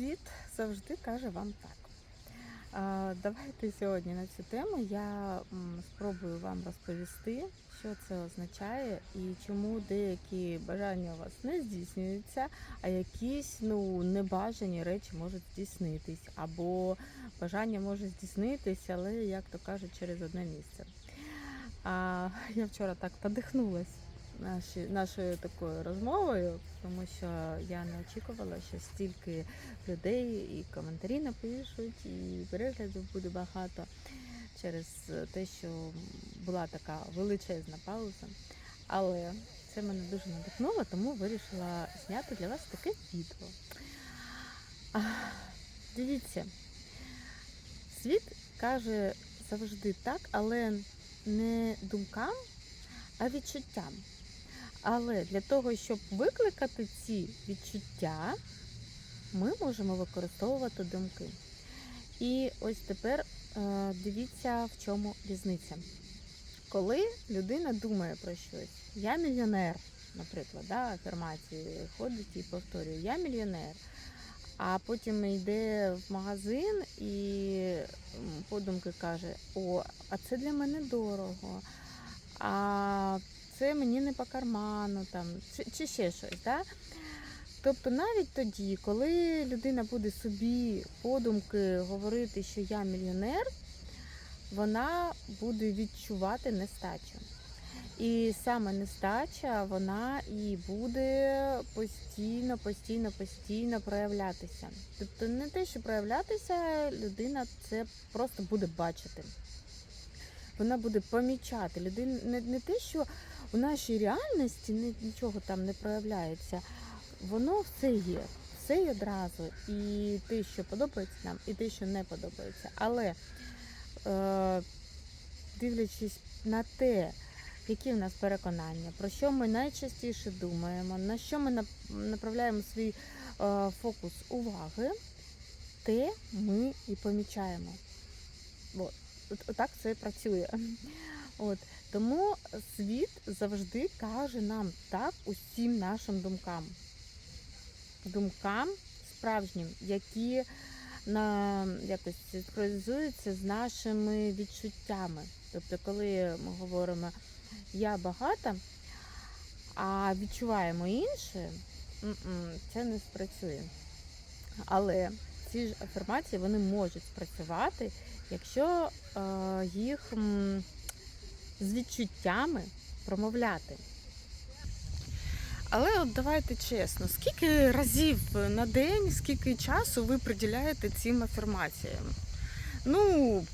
Світ завжди каже вам так. Давайте сьогодні на цю тему я спробую вам розповісти, що це означає і чому деякі бажання у вас не здійснюються, а якісь ну, небажані речі можуть здійснитись, або бажання може здійснитися, але, як то кажуть, через одне місце. А я вчора так подихнулась наші, нашою такою розмовою, тому що я не очікувала, що стільки людей і коментарі напишуть, і переглядів буде багато через те, що була така величезна пауза. Але це мене дуже надихнуло, тому вирішила зняти для вас таке відео. А, Дивіться, світ каже завжди так, але не думкам, а відчуттям. Але для того, щоб викликати ці відчуття, ми можемо використовувати думки. І ось тепер е, дивіться, в чому різниця. Коли людина думає про щось, я мільйонер, наприклад, да, афірмації ходить і повторює, я мільйонер. А потім йде в магазин і подумки каже: О, а це для мене дорого, а це мені не по карману, там, чи, чи ще щось. Да? Тобто навіть тоді, коли людина буде собі подумки говорити, що я мільйонер, вона буде відчувати нестачу. І саме нестача, вона і буде постійно, постійно, постійно проявлятися. Тобто не те, що проявлятися, людина це просто буде бачити. Вона буде помічати. Людина не, те, що у нашій реальності нічого там не проявляється, воно все є, все є одразу. І те, що подобається нам, і те, що не подобається. Але е, дивлячись на те, які в нас переконання, про що ми найчастіше думаємо, на що ми направляємо свій е, фокус уваги, те ми і помічаємо. От, от, так це працює. От. Тому світ завжди каже нам так усім нашим думкам. Думкам справжнім, які на якось синхронізуються з нашими відчуттями. Тобто, коли ми говоримо я багата, а відчуваємо інше, це не спрацює. Але ці ж афірмації вони можуть спрацювати, якщо е, їх з відчуттями промовляти. Але от давайте чесно, скільки разів на день, скільки часу ви приділяєте цим афірмаціям? Ну,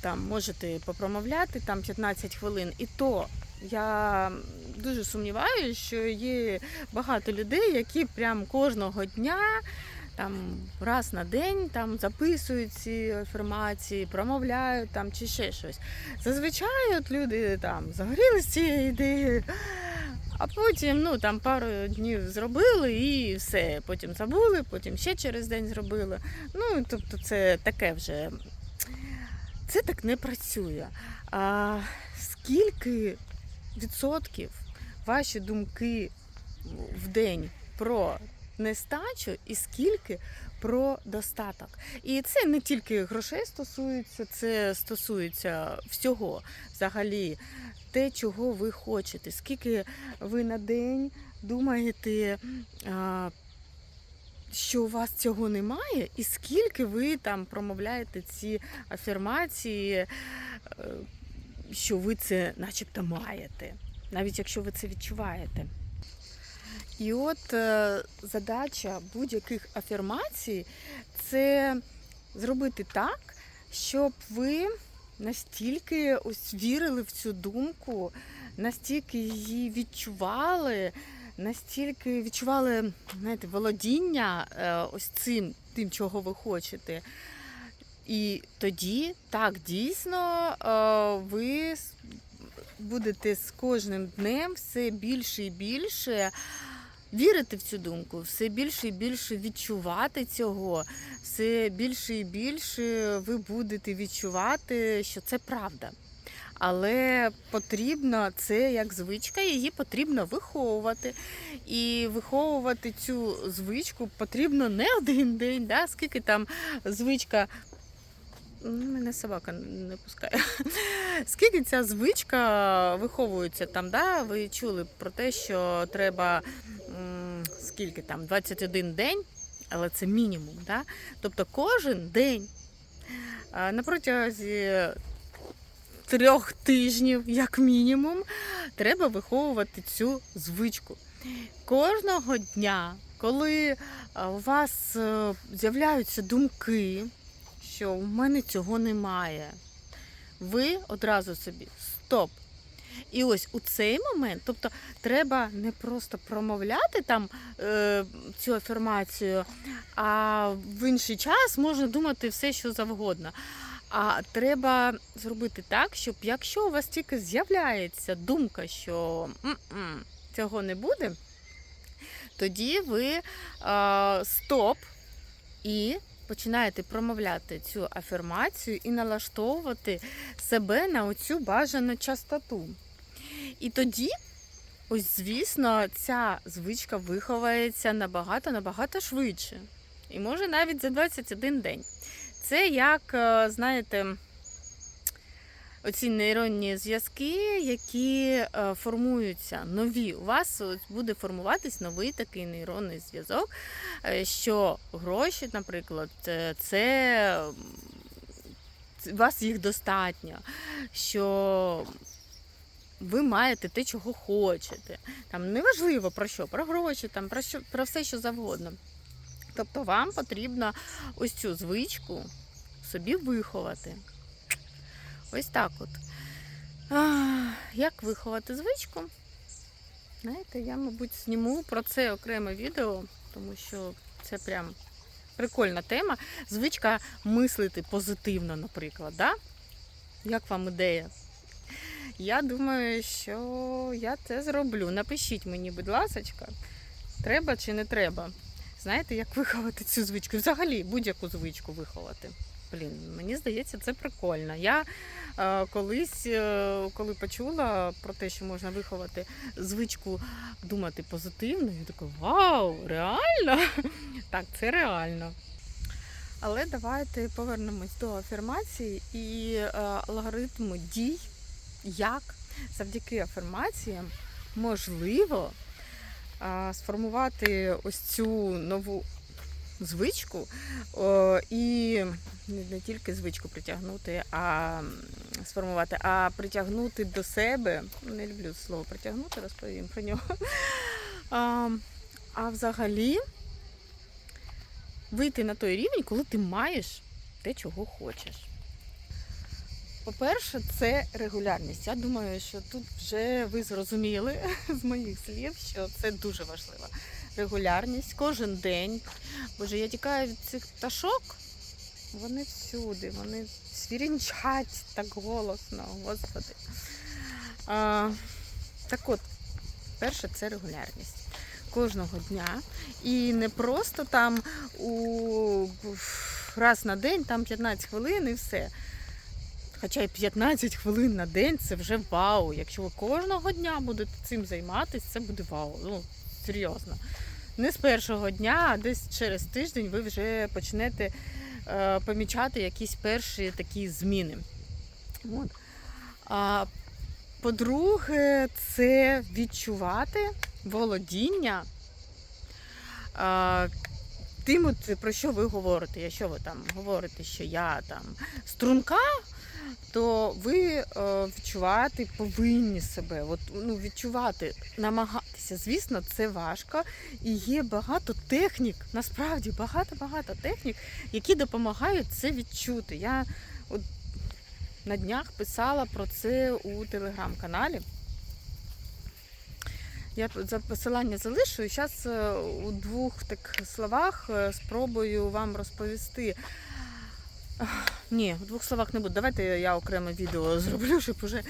там можете попромовляти там 15 хвилин, і то я дуже сумніваюся, що є багато людей, які прям кожного дня. Там раз на день там записують ці афірмації, промовляють там чи ще щось. Зазвичай от люди там загорілися цією ідеєю, а потім ну, там пару днів зробили і все. Потім забули, потім ще через день зробили. Ну, тобто, це таке вже це так не працює. А скільки відсотків ваші думки в день про нестачу і скільки про достаток? І це не тільки грошей стосується, це стосується всього взагалі те, чого ви хочете. Скільки ви на день думаєте, що у вас цього немає, і скільки ви там промовляєте ці афірмації, е, що ви це начебто маєте, навіть якщо ви це відчуваєте. І от е, задача будь-яких афірмацій це зробити так, щоб ви настільки ось вірили в цю думку, настільки її відчували, настільки відчували знаєте, володіння е, ось цим, тим, чого ви хочете. І тоді так дійсно е, ви будете з кожним днем все більше і більше вірити в цю думку, все більше і більше відчувати цього, все більше і більше ви будете відчувати, що це правда. Але потрібно це як звичка, її потрібно виховувати. І виховувати цю звичку потрібно не один день, да? скільки там звичка. Ну, Мене собака не пускає. Скільки ця звичка виховується там, да? ви чули про те, що треба скільки там, 21 день, але це мінімум. Да? Тобто кожен день на протязі трьох тижнів, як мінімум, треба виховувати цю звичку. Кожного дня, коли у вас е, з'являються думки, що в мене цього немає, ви одразу собі стоп. І ось у цей момент, тобто треба не просто промовляти там е, цю афірмацію, а в інший час можна думати все, що завгодно. А треба зробити так, щоб якщо у вас тільки з'являється думка, що «М-м, цього не буде, тоді ви е, стоп і починаєте промовляти цю афірмацію і налаштовувати себе на оцю бажану частоту. І тоді, ось звісно, ця звичка виховається набагато-набагато швидше. І може навіть за 21 день. Це як, е, знаєте, оці нейронні зв'язки, які е, формуються нові. У вас буде формуватись новий такий нейронний зв'язок, е, що гроші, наприклад, це у вас їх достатньо, що ви маєте те, чого хочете. Там неважливо про що, про гроші, там, про, що, про все, що завгодно. Тобто вам потрібно ось цю звичку собі виховати. Ось так от. А, як виховати звичку? Знаєте, я, мабуть, зніму про це окреме відео, тому що це прям прикольна тема. Звичка мислити позитивно, наприклад. Да? Як вам ідея? Я думаю, що я це зроблю. Напишіть мені, будь ласка, треба чи не треба. Знаєте, як виховати цю звичку? Взагалі будь-яку звичку виховати. Блін, мені здається, це прикольно. Я е, колись, е, коли почула про те, що можна виховати звичку думати позитивно, я така вау, реально? Так, це реально. Але давайте повернемось до афірмації і е, алгоритму дій, як завдяки афірмаціям можливо сформувати ось цю нову звичку і не тільки звичку притягнути, а сформувати, а притягнути до себе. Не люблю слово притягнути, розповім про нього. А, а взагалі вийти на той рівень, коли ти маєш те, чого хочеш. По-перше, це регулярність. Я думаю, що тут вже ви зрозуміли з моїх слів, що це дуже важливо. Регулярність кожен день. Боже, я тікаю від цих пташок. Вони всюди, вони свірінчать так голосно, господи. А, так от, перше, це регулярність. Кожного дня. І не просто там у раз на день, там 15 хвилин і все. Хоча й 15 хвилин на день це вже вау. Якщо ви кожного дня будете цим займатися, це буде вау. Ну, серйозно. Не з першого дня, а десь через тиждень ви вже почнете е, помічати якісь перші такі зміни. От. А, по-друге, це відчувати володіння а, тим, от, про що ви говорите. Якщо ви там говорите, що я там струнка, то ви е, відчувати повинні себе. От, ну, відчувати, намагатися. Звісно, це важко. І є багато технік, насправді багато-багато технік, які допомагають це відчути. Я от на днях писала про це у телеграм-каналі. Я за посилання залишу і зараз у двох так словах е, спробую вам розповісти. Ні, в двох словах не буду. Давайте я окреме відео зроблю, щоб уже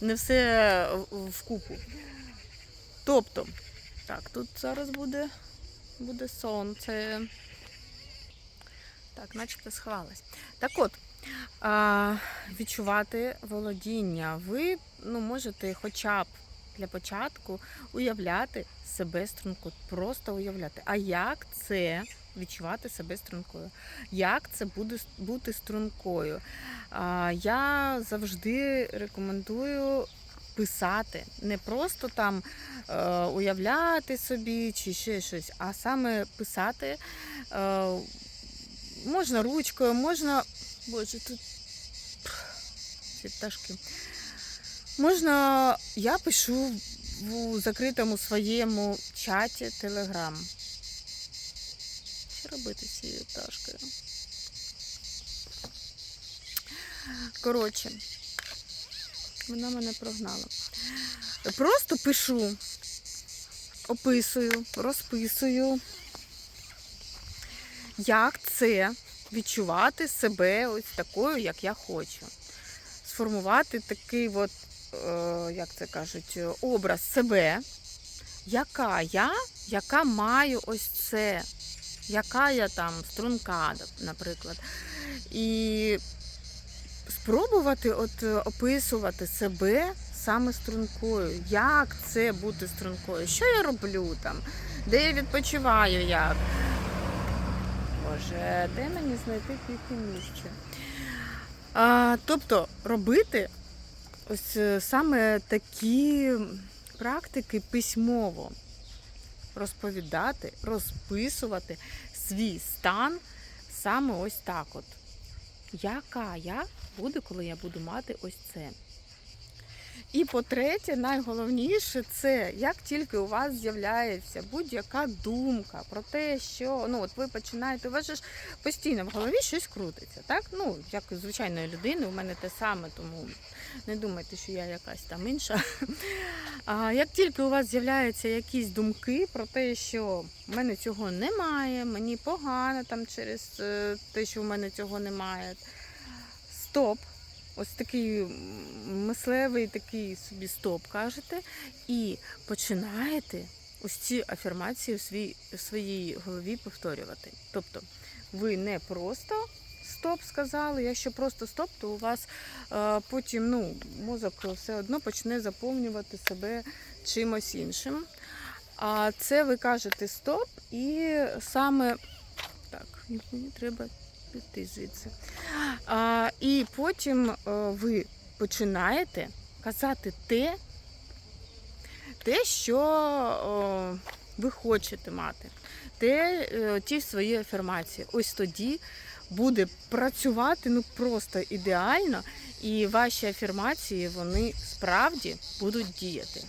не все вкупу. Тобто, так, тут зараз буде, буде сонце. Так, начебто сховалась. Так от, а, відчувати володіння. Ви ну, можете хоча б для початку уявляти себе стрункою. Просто уявляти. А як це відчувати себе стрункою? Як це буде бути стрункою? Я завжди рекомендую писати, не просто там е, уявляти собі чи ще щось, а саме писати. Е, можна ручкою, можна. Боже, тут ці пташки. Можна, я пишу в закритому своєму чаті Telegram. Робити цією пташкою? Коротше, вона мене прогнала. Просто пишу, описую, розписую, як це відчувати себе ось такою, як я хочу. Сформувати такий от, е, як це кажуть, образ себе, яка я, яка маю ось це, яка я там струнка, наприклад. І спробувати от е, описувати себе саме стрункою. Як це бути стрункою? Що я роблю там? Де я відпочиваю як? Боже, де мені знайти тихе місце? А, тобто робити ось е, саме такі практики письмово. Розповідати, розписувати свій стан саме ось так от. Яка я буду, коли я буду мати ось це? І по-третє, найголовніше це як тільки у вас з'являється будь-яка думка про те, що ну от ви починаєте, у вас ж постійно в голові щось крутиться, так? Ну, як звичайної людини, у мене те саме, тому не думайте, що я якась там інша. А як тільки у вас з'являються якісь думки про те, що в мене цього немає, мені погано там через е, те, що в мене цього немає. Стоп. Ось такий м, мислевий такий собі стоп кажете, і починаєте ось ці афірмації в, свій, в своїй голові повторювати. Тобто ви не просто стоп сказали, якщо просто стоп, то у вас е, потім ну, мозок все одно почне заповнювати себе чимось іншим. А це ви кажете стоп, і саме так, мені треба піти звідси. І потім е, ви починаєте казати те, те, що ви хочете мати, те, е, ті свої афірмації. Ось тоді буде працювати ну просто ідеально, і ваші афірмації вони справді будуть діяти.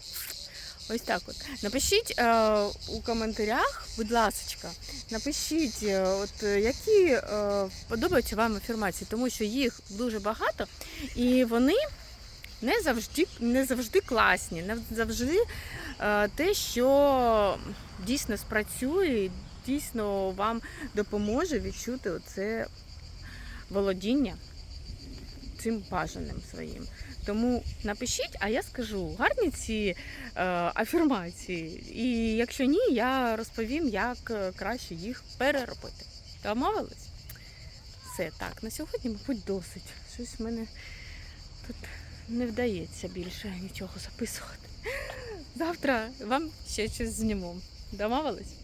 Ось так от. Напишіть е, у коментарях, будь ласка, напишіть, е, от е, які е, подобаються вам афірмації, тому що їх дуже багато, і вони не завжди, не завжди класні, не завжди е, те, що дійсно спрацює, дійсно вам допоможе відчути оце володіння цим бажаним своїм. Тому напишіть, а я скажу гарні ці е, афірмації. І якщо ні, я розповім, як е, краще їх переробити. Домовились? Все, так, на сьогодні, мабуть, досить. Щось в мене тут не вдається більше нічого записувати. Завтра вам ще щось зніму. Домовились?